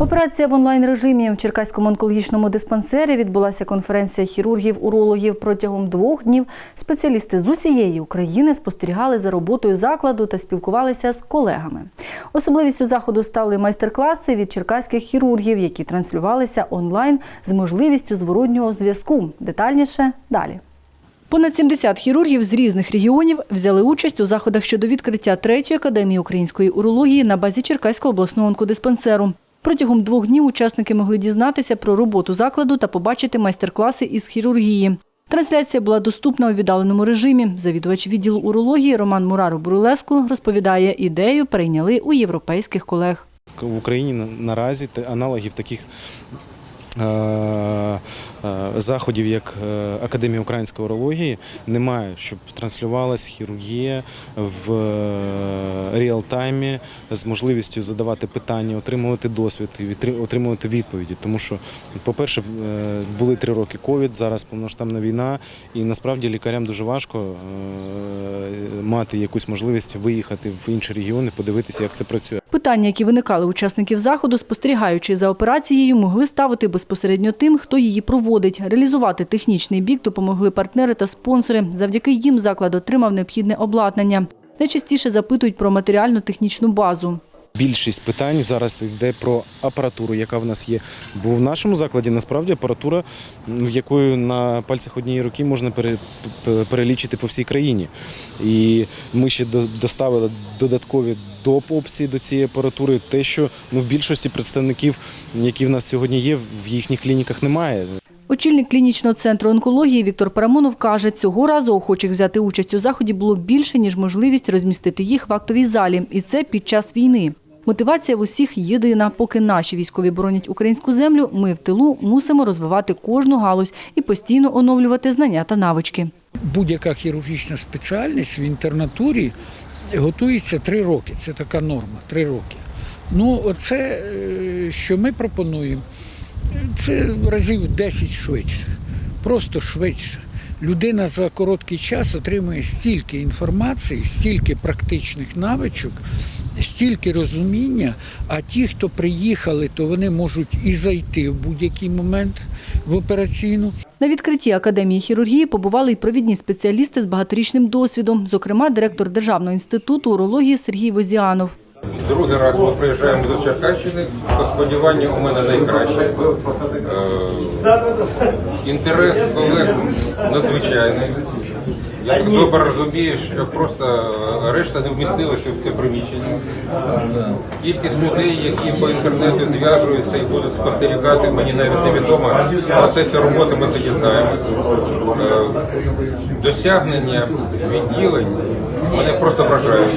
Операція в онлайн режимі в Черкаському онкологічному диспансері відбулася конференція хірургів-урологів. Протягом двох днів спеціалісти з усієї України спостерігали за роботою закладу та спілкувалися з колегами. Особливістю заходу стали майстер-класи від черкаських хірургів, які транслювалися онлайн з можливістю зворотнього зв'язку. Детальніше далі. Понад 70 хірургів з різних регіонів взяли участь у заходах щодо відкриття третьої академії української урології на базі Черкаського обласного онкодиспансеру. Протягом двох днів учасники могли дізнатися про роботу закладу та побачити майстер-класи із хірургії. Трансляція була доступна у віддаленому режимі. Завідувач відділу урології Роман Мураро Бурулеску розповідає, ідею перейняли у європейських колег. В Україні наразі аналогів таких е, заходів, як е, Академія української урології, немає, щоб транслювалась хірургія в е, реал-таймі з можливістю задавати питання, отримувати досвід і отримувати відповіді. Тому що, по-перше, е, були три роки ковід, зараз повноштабна війна, і насправді лікарям дуже важко е, мати якусь можливість виїхати в інші регіони, подивитися, як це працює. Питання, які виникали учасників заходу, спостерігаючи за операцією, могли ставити безпосередньо тим, хто її проводить. Реалізувати технічний бік допомогли партнери та спонсори. Завдяки їм заклад отримав необхідне обладнання. Найчастіше запитують про матеріально-технічну базу. Більшість питань зараз йде про апаратуру, яка в нас є. Бо в нашому закладі насправді апаратура, якою на пальцях однієї руки можна пере- перелічити по всій країні. І ми ще до- доставили додаткові доп. опції до цієї апаратури, те, що ну, в більшості представників, які в нас сьогодні є, в їхніх клініках немає. Очільник клінічного центру онкології Віктор Парамонов каже, цього разу охочих взяти участь у заході було більше, ніж можливість розмістити їх в актовій залі. І це під час війни. Мотивація в усіх єдина. Поки наші військові боронять українську землю, ми в тилу мусимо розвивати кожну галузь і постійно оновлювати знання та навички. будь-яка хірургічна спеціальність в інтернатурі готується три роки. Це така норма три роки. Ну, оце, е, що ми пропонуємо, це разів 10 швидше, просто швидше. Людина за короткий час отримує стільки інформації, стільки практичних навичок, стільки розуміння. А ті, хто приїхали, то вони можуть і зайти в будь-який момент в операційну. На відкритті академії хірургії побували й провідні спеціалісти з багаторічним досвідом, зокрема, директор Державного інституту урології Сергій Возіанов. Другий раз ми приїжджаємо до Черкащини, то сподівання у мене найкраще. Е, Інтерес колег надзвичайний. Я так добре розумію, що просто решта не вмістилася в це приміщення. Кількість людей, які по інтернету зв'яжуються і будуть спостерігати, мені навіть невідомо. Процесі роботи ми це дізнаємося. Е, Досягнення відділень мене просто вражають.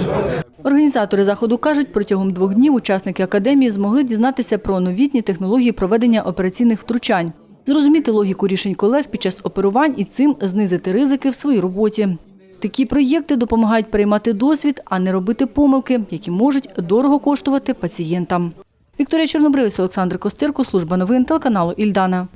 Організатори заходу кажуть, протягом двох днів учасники академії змогли дізнатися про новітні технології проведення операційних втручань, зрозуміти логіку рішень колег під час оперувань і цим знизити ризики в своїй роботі. Такі проєкти допомагають приймати досвід, а не робити помилки, які можуть дорого коштувати пацієнтам. Вікторія Чорнобривець, Олександр Костирко, служба новин телеканалу Ільдана.